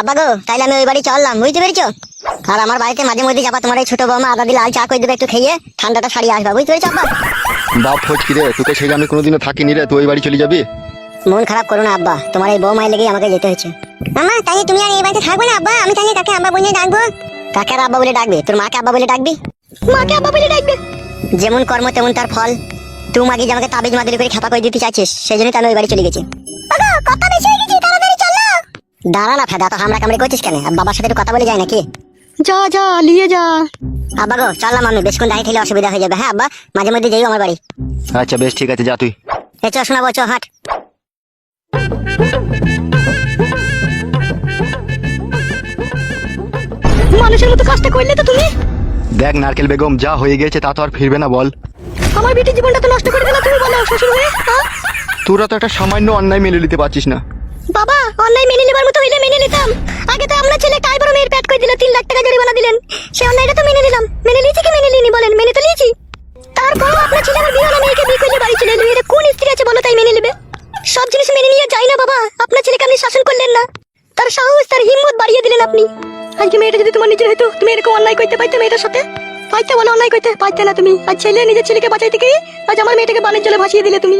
আব্বা গো তাইলে আমি ওই বাড়ি চললাম বুঝতে পেরেছ? আর আমার বাড়িতে মাঝে মধ্যে যাবা তোমার এই ছোট বৌমা আদা দিয়ে লাল চা করে দেবে একটু খেয়ে ঠান্ডাটা সারিয়ে আসবা বুঝতে পেরেছ আব্বা? বাপ ফচকি রে তোকে সেই আমি কোনোদিনও থাকিনি রে তুই ওই বাড়ি চলে যাবি? মন খারাপ করো না আব্বা তোমার এই বৌমায় লেগেই আমাকে যেতে হয়েছে। মামা তাই তুমি আর এই বাড়িতে থাকবে না আব্বা? আমি তাহলে কাকে আব্বা বলে ডাকবো। কাকে আর আব্বা বলে ডাকবে? তোর মাকে আব্বা বলে ডাকবি? মাকে আব্বা বলে ডাকবে। যেমন কর্ম তেমন তার ফল। তুই মাকে যে আমাকে তাবিজ মাদির করে খেপা করে দিতে চাইছিস সেই জন্যই তো আমি ওই বাড়ি চলে গেছি। কথা বেশি হয়ে গেছে। দাঁড়া না ফেদা তো হামরা কামড়ে করছিস কেন? বাবার সাথে একটু কথা বলে যায় নাকি? যা যা নিয়ে যা। আব্বা গো চললাম আমি বেশক্ষণ দাঁড়িয়ে খেলে অসুবিধা হয়ে যাবে। হ্যাঁ আব্বা মাঝে মধ্যে যাইও আমার বাড়ি। আচ্ছা বেশ ঠিক আছে যা তুই। এ চ শোনাবো চ হাট। মানুষের মতো কাজটা করলে তো তুমি? দেখ নারকেল বেগম যা হয়ে গেছে তা তো আর ফিরবে না বল। আমার বেটির জীবনটা তো নষ্ট করে দিলা তুমি বলো শ্বশুর হ্যাঁ? তোরা তো একটা সামান্য অন্যায় মেনে নিতে পারছিস না। বাবা, অন্যায় মেনে নেবার মতো হইলে মেনে নিতাম। আগে তো আমরা ছেলে কাই বড় মেয়ের প্যাট করে দিল তিন লাখ টাকা জরিমানা দিলেন। সে অন্যায়টা তো মেনে নিলাম। মেনে নিয়েছি কি মেনে নিনি বলেন? মেনে তো নিয়েছি। তারপরও আপনার ছেলে আমার বিয়ে মেয়েকে বিয়ে করলে বাড়ি চলে এলো। এটা কোন স্ত্রী আছে বলো তাই মেনে নেবে? সব জিনিস মেনে নিয়ে যাই না বাবা। আপনার ছেলেকে আপনি শাসন করলেন না। তার সাহস, তার হিম্মত বাড়িয়ে দিলেন আপনি। আজকে মেয়েটা যদি তোমার নিজের হতো তুমি এরকম অন্যায় করতে পাইতে মেয়েটার সাথে? পাইতে বলে অন্যায় করতে? পাইতে না তুমি। আর ছেলে, নিজের ছেলেকে বাঁচাইতে গিয়ে আজ আমার মেয়েটাকে বানের জলে ভাসিয়ে দিলে তুমি।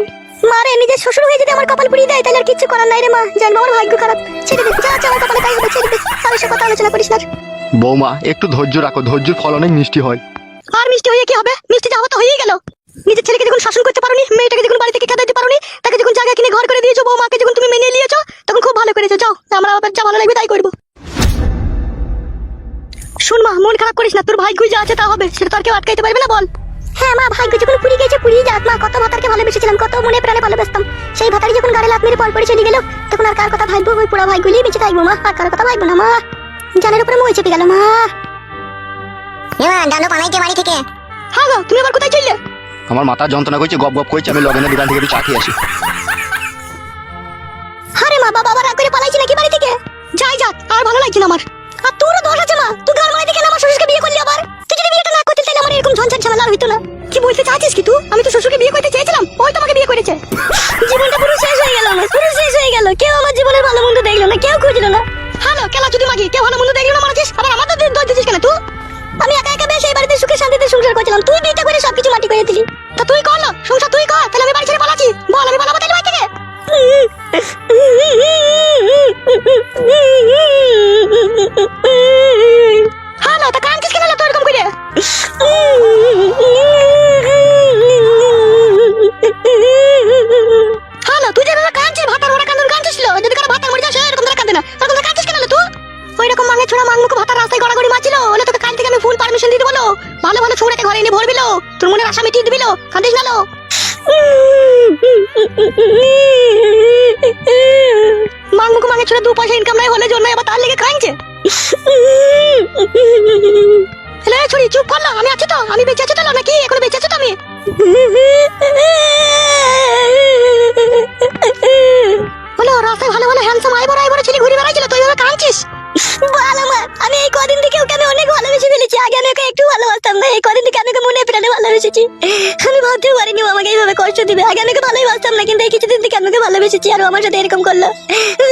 মারে নিজের শ্বশুর হয়ে যদি আমার কপাল পুড়িয়ে দেয় তাহলে আর কিচ্ছু করার নাই রে মা। জানব আমার ভাগ্য খারাপ। ছেড়ে দে যা আমার কপালে তাই হবে ছেড়ে দে। আর এসব কথা আলোচনা করিস না। বৌমা একটু ধৈর্য রাখো ধৈর্যের ফল অনেক মিষ্টি হয়। আর মিষ্টি হয়ে কি হবে? মিষ্টি যাওয়া তো হয়েই গেল। নিজের ছেলেকে যখন শাসন করতে পারোনি মেয়েটাকে যখন বাড়ি থেকে খেদাইতে পারোনি তাকে যখন জায়গা কিনে ঘর করে দিয়েছ বৌমাকে যখন তুমি মেনে নিয়েছো তখন খুব ভালো করেছ। যাও আমরা আবার যা ভালো লাগবে তাই করব। শুন মা মন খারাপ করিস না তোর ভাই যা আছে তা হবে সেটা তো আর কেউ আটকাইতে পারবে না বল। হ্যাঁ মা ভাগ্য যখন পুরি গেছে পুরি যাক মা কত ভাতারকে ভালোবেসেছিলাম কত মনে প্রাণে ভালোবাসতাম। সেই ভাতারি যখন গাড়ি লাভ মেরে পর পরে চলে গেল তখন আর কার কথা ভাববো? ওই পুরা ভাইগুলি বেঁচে থাকব মা আর কার কথা ভাববো না মা। জানের উপরে মই চেপে গেল মা। ডানো পালাইছে বাড়ি থেকে। হ্যাঁ গো তুমি আবার কোথায় চললে? আমার মাথা যন্ত্রণা করছে গপ গপ করছে আমি লগেনের দোকান থেকে একটু চা খেয়ে আসি। আরে মা বাবা আবার রাগ করে পালাইছি নাকি বাড়ি থেকে? যাই যাক আর ভালো লাগছে না আমার। আর তোরও দোষ আছে মা তুই ঘর মারাইতে কেন আমার শ্বশুরকে বিয়ে করলি আবার। তুই যদি বিয়েটা না করতে তাহলে আমার এরকম ঝঞ্ঝাট ঝামেলা হইতো না। চাচ্ছিস কি তুই? আমি তো শ্বশুরকে বিয়ে করতে চেয়েছিলাম ওই তোমাকে বিয়ে করেছে। জীবনটা পুরো শেষ হয়ে গেল আমার পুরো শেষ হয়ে গেল। কেউ আমার জীবনের ভালো মন্দ দেখল না কেউ খুঁজলো না। হ্যালো কেলা যদি মাগি কেউ ভালো মন্দ দেখল না মারাছিস আবার আমার তো দোষ দিছিস কেন তুই? আমি একা একা বেশ এই বাড়িতে সুখে শান্তিতে সংসার করছিলাম তুই বিয়েটা করে সবকিছু মাটি করে দিলি। তা তুই কর না সংসার তুই কর তাহলে আমি বাড়ি ছেড়ে ওই রকম মাঙে ছোড়া মাংমুখ ভাতার রাস্তায় গড়াগড়ি মাছিল ওলে তোকে কাল থেকে আমি ফুল পারমিশন দিতে বলো ভালো ভালো ছুড়েকে ঘরে এনে ভরবিলো। তোর মনের আশা মিটিয়ে দিবিলো। কাঁদিস না মাংমুখ মাঙে ছোড়া দু পয়সা ইনকাম নাই হলে জন্য আবার তার লেগে কাঁদছে হ্যালো ছুরি, চুপ কর না, আমি আছি তো। আমি বেঁচে আছি তো, নাকি? এখন বেঁচে আছি তো আমি? আগে আমি ওকে একটু ভালোবাসতাম, না, এই কদিন থেকে আমি ওকে মনে প্রাণে ভালোবেসেছি। আমি ভাবতেও পারিনি আমাকে এইভাবে কষ্ট দিবে। আগে আমি ওকে ভালোই বাসতাম না, কিন্তু এই কিছুদিন থেকে আমি ওকে ভালোবেসেছি আর আমার সাথে এরকম করল।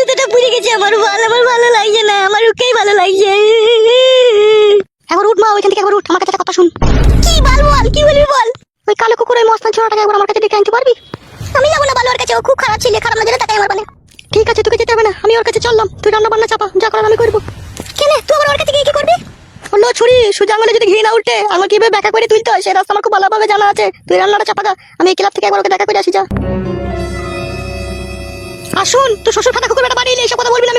সেটা বুঝে গেছি, আমার ভালো আমার ভালো লাগছে না, আমার ওকেই ভালো লাগছে। একবার উঠ মা, ওইখান থেকে একবার উঠ, আমার কাছে কথা শুন। কি বল বল, কি বলবি, বল? ওই কালো কুকুর ওই মস্তান ছোড়াটাকে একবার আমার কাছে ডেকে আনতে পারবি? আমি যাব না বালুর কাছে। ও খুব খারাপ ছিল, খারাপ নজরে তাকাই আমার মানে ঠিক আছে, তোকে যেতে হবে না, আমি ওর কাছে চললাম। তুই রান্না বান্না চাপা, যা করার আমি করব। কেন তুই আবার ওর কাছে গিয়ে কি করবি? হলো ছুরি সোজা আঙুলে যদি ঘি না উল্টে আমার কীভাবে ব্যাখ্যা করে তুলতে হয় সেই রাস্তা আমার খুব ভালোভাবে জানা আছে। তুই রান্নাটা চাপা দা আমি এই ক্লাব থেকে একবার ওকে দেখা করে আসি, যা। আসুন তুই শ্বশুর ফাটা কুকুর বাড়ি এলে এসব কথা বলবি না।